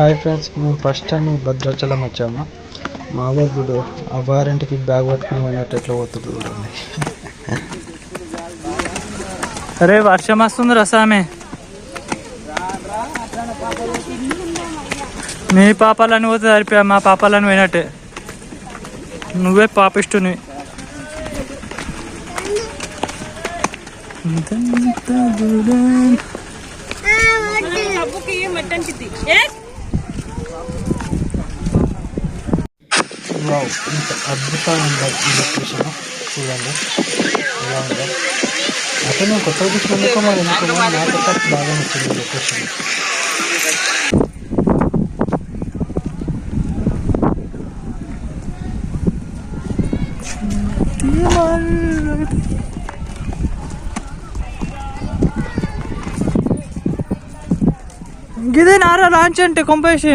Hi friends మేము first time ఈ భద్రాచలం వచ్చాము. మా వాళ్ళు ఆ వారింటికి బ్యాగ్ పట్టుకుని పోయినట్టు ఎట్లా పోతుంది చూడండి. అరే వర్షం వస్తుంది రసామే నీ పాపాలని పోతే సరిపోయా మా పాపాలని పోయినట్టే. నువ్వే పాపిష్టుని. వావ్ ఇంత అద్భుతంగా ఉంది ఈ లొకేషన్ చూడండి ఎలా ఉందో అంటే నేను కొత్తగా చూసినందుకు మరి ఎందుకు మరి నాకైతే బాగా నచ్చింది లొకేషన్ గిదే నారా లాంచ్ అంటే కొంపేసి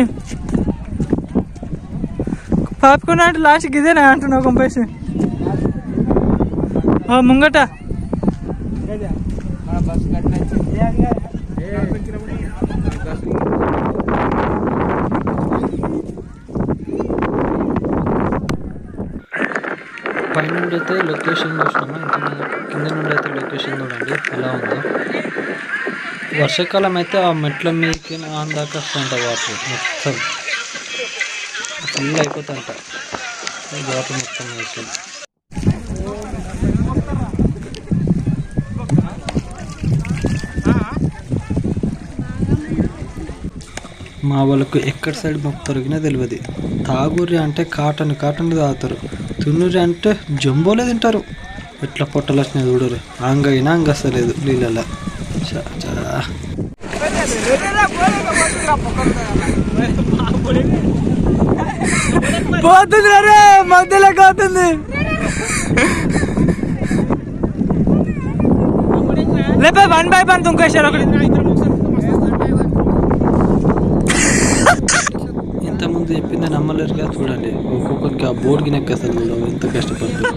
పాపుకున్నా అంటే లాస్ట్ గిదేనా అంటున్నావు కొంపేసి? ఓ ముంగట. పైన నుండి అయితే లొకేషన్ చూసినాము ఇంకా కింద నుండి అయితే లొకేషన్ చూడండి ఎలా ఉందో. వర్షాకాలం అయితే ఆ మెట్ల మీదకి అందాక వస్తుంట వాటర్ మొత్తం. ఫుల్ అయిపోతుంట వాటర్ మొత్తం అయిపోయింది మా వాళ్ళకు ఎక్కడ సైడ్ మొక్తారుగినా తెలియదు. తాగురి అంటే కాటన్ కాటన్ తాగుతారు. తున్నూరి అంటే జంబోలే తింటారు. ఎట్లా పొట్టలు వచ్చినాయి చూడరు. అంగైనా అంగస్తలేదు నీళ్ళ చా పోతుంది రే మధ్యలో పోతుంది లేపే వన్ బై వన్ తుంకేశారు ఒకటి. ఇంతకుముందు చెప్పింది నమ్మలేరుగా చూడండి. ఒక్కొక్కరికి ఆ బోర్డుకి నెక్కసలు చూడవు ఎంత కష్టపడుతుంది.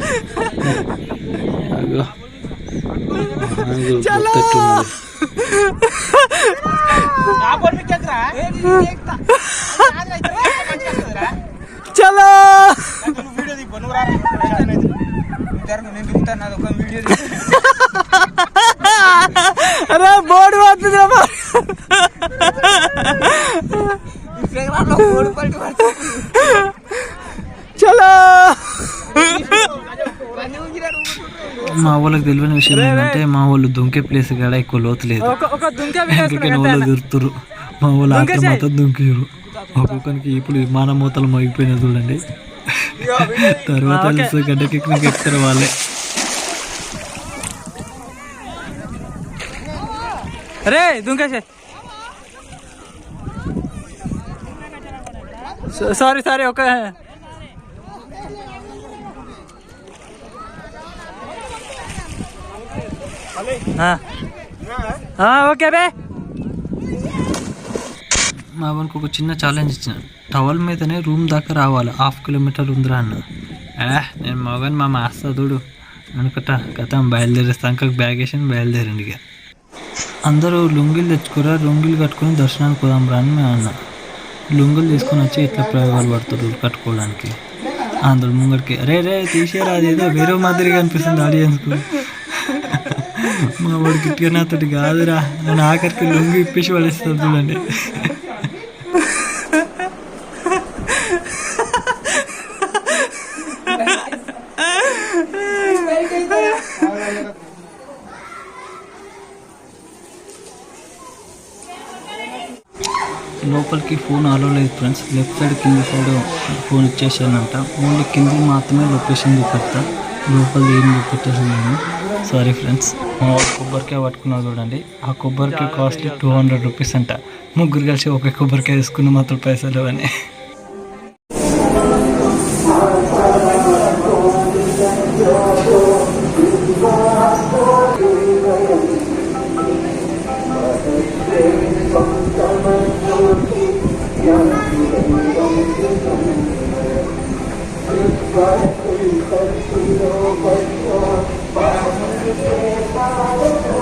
చలో అరే బా. చలో. మా వాళ్ళకి తెలియని విషయం ఏంటంటే మా వాళ్ళు దుంకే ప్లేస్ కాడ ఎక్కువ లోతు లేదు. ఎక్కడికైనా వాళ్ళు తిరుతురు మా వాళ్ళు ఆత్మ మాత్రం దుంకిరు ఒక్కొక్కరికి ఇప్పుడు విమాన మూతలు చూడండి. తర్వాత గడ్డకెక్కినాక ఎక్కుతారు వాళ్ళే. అరే దుంకేసే సారీ సారీ ఒక ఓకే బే మా వానికి ఒక చిన్న ఛాలెంజ్ ఇచ్చిన టవల్ మీదనే రూమ్ దాకా రావాలి హాఫ్ కిలోమీటర్ ఉందిరా అన్న ఏ నేను మగని మా మాస్తా చూడు అనుకుంటా గతం బయలుదేరేస్తాక బ్యాగ్ వేసి బయలుదేరండి ఇక అందరూ లుంగిలు తెచ్చుకోరా లుంగిలు కట్టుకొని దర్శనానికి పోదాం రా అని మేము అన్నా. లుంగులు తీసుకొని వచ్చి ఇట్లా ప్రయోగాలు పడుతున్నారు కట్టుకోవడానికి. అందులో ముంగడికి రే రే తీసేరా అది ఏదో వేరే మాదిరిగా అనిపిస్తుంది ఆడియన్స్కు మా వాడికి ఇట్టుగా నాతోటి కాదురా నేను ఆఖరికి లుంగి ఇప్పేసి పడేస్తాను చూడండి. లోపలికి ఫోన్ అలో లేదు ఫ్రెండ్స్. లెఫ్ట్ సైడ్ కింది సైడ్ ఫోన్ ఇచ్చేసానంట. ఓన్లీ కింది మాత్రమే లొకేషన్ చూపెడతా. లోపల ఏం చూపెట్టేసాను సారీ ఫ్రెండ్స్. కొబ్బరికాయ పట్టుకున్నా చూడండి. ఆ కొబ్బరికాయ కాస్ట్ టూ హండ్రెడ్ రూపీస్ అంట. ముగ్గురు కలిసి ఒకే కొబ్బరికాయ తీసుకున్న మాత్రం పైసలు అని Thank you.